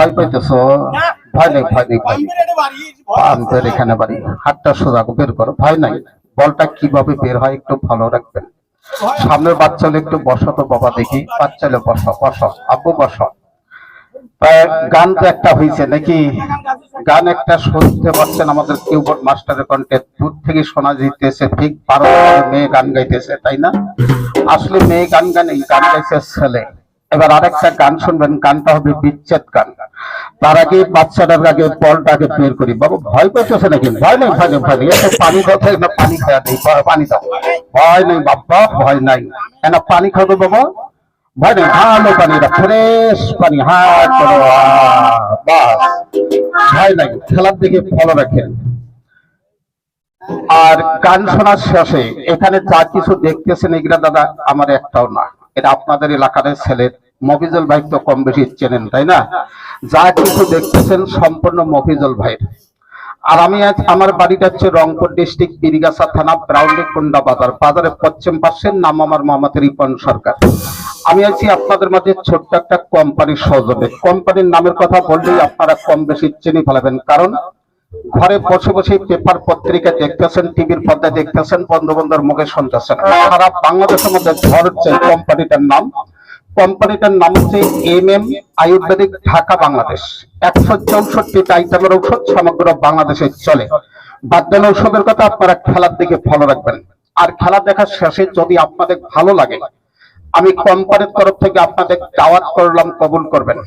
ভয় পাইতেছো? ভয় নেই ভয় নেই ভয় নেই। এখানে বাড়ি। হাতটা সোজা বের করো ভয় নাই। বলটা কীভাবে বের হয় একটু ভালো রাখবেন। সামনের বাচ্চা হলে একটু বসো তো বাবা দেখি। বাচ্চা। হলে বসো বসো আব্বু বসো। গান তো একটা হয়েছে নাকি? গান একটা শুনতে পারছেন আমাদের কিউবোর্ড মাস্টারের কণ্ঠে। দূর থেকে শোনা যেতেছে ঠিক বারো মেয়ে গান গাইতেছে তাই না? আসলে মেয়ে গান গানে গান গাইছে ছেলে। এবার আরেকটা গান শুনবেন গানটা হবে বিচ্ছেদ গান। তার আগে বাচ্চাটার বের করি? ভয় নাকি? ভয় ভয় নেই ভয় নেই। পানি একটু পানি খাওয়া পানি ভয় নেই, বাবা, ভয় নাই। কেন পানি বাবা? ভয় নেই ভালো পানি ফ্রেশ পানি, হাত করো বাস। ভয় নাই, খেলার দিকে ফলো রাখেন। আর গান শোনার শেষে এখানে যা কিছু দেখতেছেন, এগুলা দাদা, আমার একটাও না। এটা আপনাদের এলাকার ছেলের মফিজুল ভাই তো কম বেশি চেনেন তাই না? যা কিছু দেখতেছেন সম্পূর্ণ মফিজুল ভাইয়ের। আর আমি আজ আমার বাড়িটা হচ্ছে রংপুর ডিস্ট্রিক্ট বিরিগাছা থানা ব্রাউন্ডি কুন্ডা বাজার বাজারের পশ্চিম পাশের নাম আমার মোহাম্মদ রিপন সরকার। আমি আছি আপনাদের মাঝে ছোট্ট একটা কোম্পানির সহযোগে। কোম্পানির নামের কথা বললেই আপনারা কম বেশি চিনি ফেলাবেন কারণ ঘরে বসে বসে পেপার পত্রিকা দেখতেছেন টিভির পর্দায় দেখতেছেন বন্ধু বান্ধবের মুখে শুনতেছেন। সারা বাংলাদেশের মধ্যে ঝড় হচ্ছে কোম্পানিটার নাম। কোম্পানিটার নাম হচ্ছে M M ayurvedic Dhaka, Bangladesh. একশো চৌষট্টিটা আইটেমের ঔষধ সমগ্র বাংলাদেশে চলে। বাদ্যান ঔষধের কথা আপনারা খেলার দিকে ফলো রাখবেন। আর খেলা দেখার শেষে যদি আপনাদের ভালো লাগে, আমি কোম্পানির তরফ থেকে আপনাদের দাওয়াত করলাম, কবুল করবেন।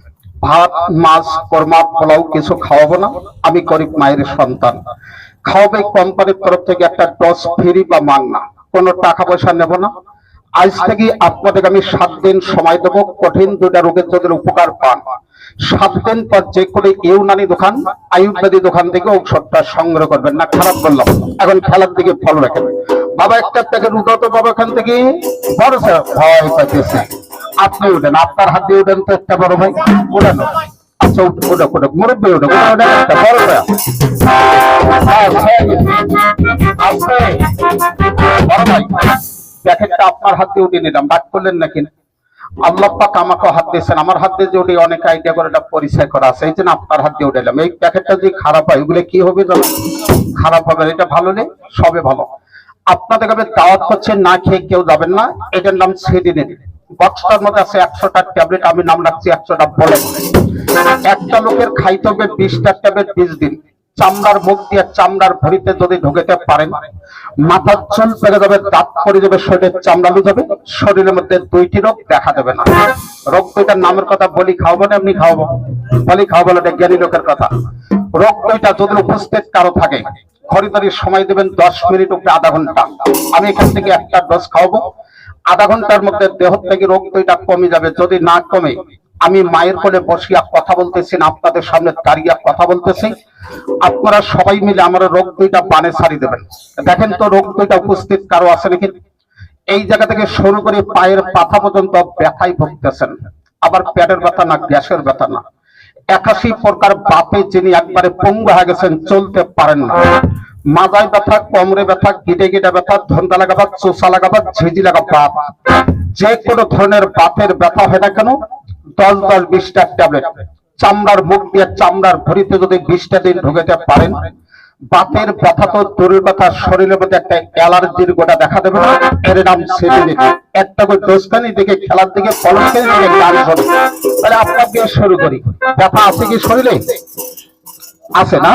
ভাত, মাছ, কর্মা, পোলাও কিছু খাওয়াবো না, আমি গরিব মায়ের সন্তান। খাওয়াবে কোম্পানির তরফ থেকে একটা টস ফ্রি বা মাংনা কোনো টাকা পয়সা নেব না আজ থেকে আপনাদের আমি সাত দিন সময় দেবো। কঠিন দুটা রোগের যদি উপকার পান, সাত দিন পর যে কোনো ইউনানি দোকান আয়ুর্বেদী দোকান থেকে ঔষধটা সংগ্রহ করবেন। না, খারাপ বললাম। এখন খেলার দিকে ফলো রাখেন। বাবা, একটা প্যাকেট উঠাও তো বাবা এখান থেকে। বড় ভয় পাইতেছে। আপনি উঠেন। আপনার হাত দিয়ে উঠেন তো একটা বড় ভাই। উঠেন। আচ্ছা উঠো উঠো মুরব্বী বড় ভাই। প্যাকেটটা আপনার হাত দিয়ে উঠিয়ে নিলাম বাদ করলেন নাকি? আল্লাহ পাক আমাকে হাত দিয়েছেন, আমার হাত দিয়ে উঠে অনেক আইডিয়া করে এটা পরিচয় করা আছে, এই জন্য আপনার হাত দিয়ে উঠাইলাম। এই প্যাকেটটা যদি খারাপ হয় ওগুলো কি হবে খারাপ হবে এটা ভালো নেই সবে ভালো। আপনাদের কাছে দাওয়াত করছেন না খেয়ে কেউ যাবেন না, এটার নাম সেদিনের বক্সটার মধ্যে আছে একশোটা ট্যাবলেট, আমি নাম রাখছি একশোটা বলে। একটা লোকের খাইতে হবে বিশটা ট্যাবলেট বিশ দিন। চামড়ার মুখ দিয়ে চামড়ার ভরিতে যদি ঢুকেতে পারেন, মাথার চুল পেরে যাবে, দাঁত পড়ে যাবে শরীরের চামড়া যাবে শরীরের মধ্যে দুইটি রোগ দেখা দেবে না। রোগ দুইটার নামের কথা বলি খাওয়াবো না, এমনি খাওয়াবো? বলি খাওয়াবো না জ্ঞানী লোকের কথা। রোগ দুইটা যদি উপস্থিত কারও থাকে, খরিদারি সময় দেবেন দশ মিনিট উপরে আধা ঘণ্টা। আমি এখান থেকে একটা ডোজ খাওয়াবো। আধা ঘণ্টার মধ্যে দেহ থেকে রোগ দুইটা কমে যাবে। যদি না কমে, আমি মায়ের কোলে বসিয়া কথা বলতেছি না, আপনাদের সামনে দাঁড়িয়ে কথা বলতেছি। আপনারা সবাই মিলে আমার রোগ দুইটা বানে ছাড়ি দেবেন। দেখেন তো রোগ দুইটা উপস্থিত কারও আছে নাকি? এই জায়গা থেকে শুরু করে পায়ের পাতা পর্যন্ত ব্যথায় ভুগতেছেন। আবার পেটের ব্যথা না, গ্যাসের ব্যথা না। একাশি প্রকার বাপে যিনি একবারে পঙ্গু হয়ে গেছেন, চলতে পারেন না। মাজায় ব্যথা, কমরে ব্যথা, গিটে গিটে ব্যথা, ধন্দা লাগাবা চোষা লাগাবা ঝিঝি লাগা বাপ যে কোনো ধরনের বাপের ব্যথা হয় না কেন, দশ দশ বিশটা ট্যাবলেট। চামড়ার মুখ দিয়ে চামড়ার ভরিতে যদি বিশটা দিন ঢুকেতে পারেন বাতের ব্যথা তো দূরের কথা শরীরের মধ্যে একটা অ্যালার্জির গোটা দেখা দেবে না, এর নাম সেদিকে একটা করে দোষখানি দিকে খেলার দিকে পলকের দিকে গান শোনে। তাহলে শুরু করি। ব্যথা আছে কি শরীরে? আছে না?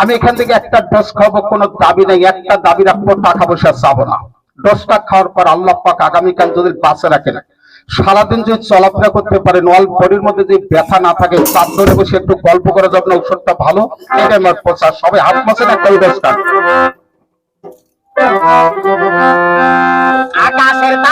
আমি এখান থেকে একটা ডোজ খাব কোনো দাবি নেই। একটা দাবি রাখব টাকা পয়সা চাবো না। ডোজটা খাওয়ার পর আল্লাহ পাক আগামীকাল যদি বাঁচে রাখেন, সারাদিন যদি চলাফেরা করতে পারেন অল বডির মধ্যে যদি ব্যথা না থাকে, চাপ ধরে বসে একটু গল্প করে যাবেন ঔষধটা ভালো, এটাই আমার প্রচার। সবাই হাত মাসের একটা ডোজ খান।